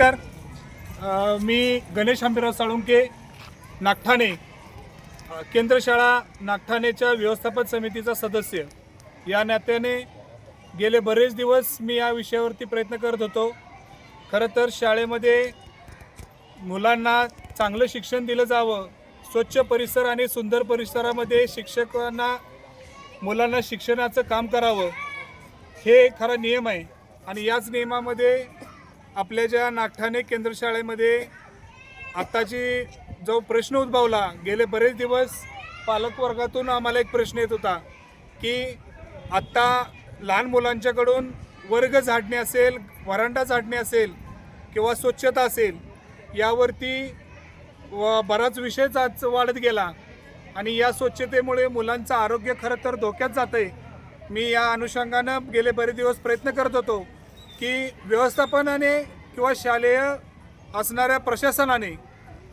नमस्कार. मी गणेश हंबीराव साळुंके नागठाणे केंद्रशाळा नागठाणेच्या व्यवस्थापन समितीचा सदस्य. या नात्याने गेले बरेच दिवस मी या विषयावरती प्रयत्न करत होतो. खरं तर शाळेमध्ये मुलांना चांगलं शिक्षण दिलं जावं स्वच्छ परिसर आणि सुंदर परिसरामध्ये शिक्षकांना मुलांना शिक्षणाचं काम करावं हे खरा नियम आहे. आणि याच नियमामध्ये आपल्या ज्या नागठाणे केंद्र शाळेमध्ये आत्ताची जो प्रश्न उद्भवला गेले बरेच दिवस पालकवर्गातून आम्हाला एक प्रश्न येत होता की आत्ता लहान मुलांच्याकडून वर्ग झाडणे असेल वरांडा झाडणे असेल किंवा स्वच्छता असेल यावरती व बराच विषयच आज वाढत गेला आणि या स्वच्छतेमुळे मुलांचं आरोग्य खरं तर धोक्यात जातं आहे मी या अनुषंगानं गेले बरेच दिवस प्रयत्न करत होतो. की व्यवस्थापनाने किंवा शालेय असणाऱ्या प्रशासनाने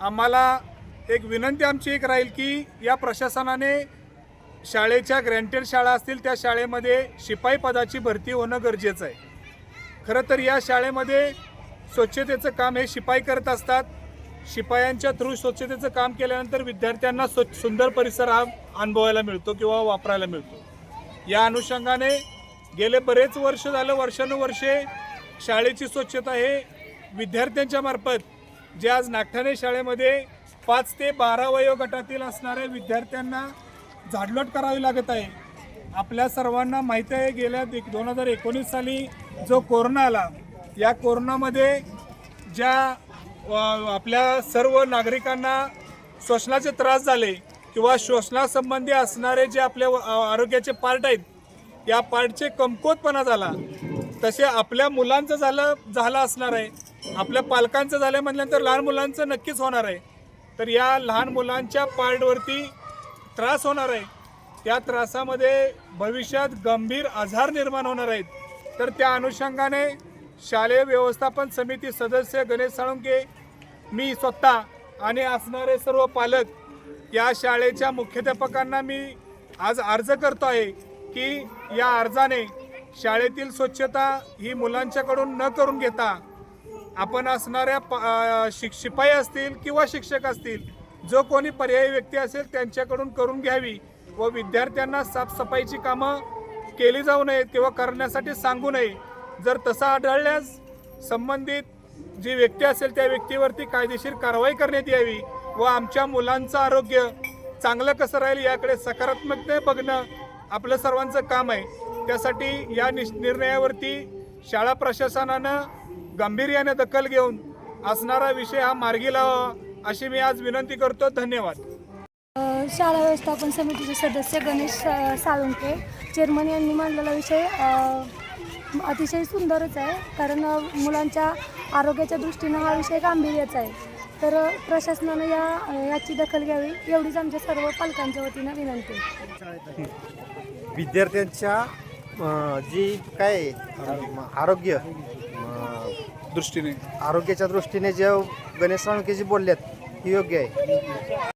आम्हाला एक विनंती आमची एक राहील की या प्रशासनाने शाळेच्या ग्रँटेड शाळा असतील त्या शाळेमध्ये शिपाई पदाची भरती होणं गरजेचं आहे. खरं तर या शाळेमध्ये स्वच्छतेचं काम हे शिपाई करत असतात. शिपायांच्या थ्रू स्वच्छतेचं काम केल्यानंतर विद्यार्थ्यांना स्वच्छ सुंदर परिसर हा अनुभवायला मिळतो किंवा वापरायला मिळतो. या अनुषंगाने गेले बरेच वर्ष झालं वर्षानुवर्षे शाळेची स्वच्छता हे विद्यार्थ्यांच्या मार्फत जे आज नागठाणे शाळेमध्ये पाच ते बारा वयोगटातील असणाऱ्या विद्यार्थ्यांना झाडलोट करावी लागत आहे. आपल्या सर्वांना माहीत आहे गेल्या दोन हजार एकोणीस साली जो कोरोना आला या कोरोनामध्ये ज्या आपल्या सर्व नागरिकांना श्वसनाचे त्रास झाले किंवा श्वसनासंबंधी असणारे जे आपल्या आरोग्याचे पार्ट आहेत या पार्टचे कमकुवतपणा झाला. तसे आपल्या मुलांचं झालं झालं असणार आहे. आपल्या पालकांचं झालं म्हटल्यानंतर लहान मुलांचं नक्कीच होणार आहे. तर या लहान मुलांच्या पार्टवरती त्रास होणार आहे. त्या त्रासामध्ये भविष्यात गंभीर आजार निर्माण होणार आहेत. तर त्या अनुषंगाने शालेय व्यवस्थापन समिती सदस्य गणेश साळुंके मी स्वतः आणि असणारे सर्व पालक या शाळेच्या मुख्याध्यापकांना मी आज अर्ज करतो आहे. की या अर्जाने शाळेतील स्वच्छता ही मुलांच्याकडून न करून घेता आपण असणाऱ्या प- शिक शिपाई असतील किंवा शिक्षक असतील जो कोणी पर्यायी व्यक्ती असेल त्यांच्याकडून करून घ्यावी व विद्यार्थ्यांना साफसफाईची कामं केली जाऊ नयेत किंवा करण्यासाठी सांगू नये. जर तसं आढळल्यास संबंधित जी व्यक्ती असेल त्या व्यक्तीवरती कायदेशीर कारवाई करण्यात यावी व आमच्या मुलांचं आरोग्य चांगलं कसं राहील याकडे सकारात्मकते बघणं आपलं सर्वांचं काम आहे. त्यासाठी या निश निर्णयावरती शाळा प्रशासनानं गांभीर्याने दखल घेऊन असणारा विषय हा मार्गी लावा अशी मी आज विनंती करतो. धन्यवाद. शाळा व्यवस्थापन समितीचे सदस्य गणेश साळुंके चेअरमन यांनी मांडलेला विषय अतिशय सुंदरच आहे. कारण मुलांच्या आरोग्याच्या दृष्टीनं हा विषय गांभीर्याचा आहे. तर प्रशासनानं या याची दखल घ्यावी एवढीच आमच्या सर्व पालकांच्या वतीनं विनंती आहे. विद्यार्थ्यांच्या जी काय आरोग्य दृष्टीने आरोग्याच्या दृष्टीने जे गणेश साळुंके जी बोलल्यात ही योग्य आहे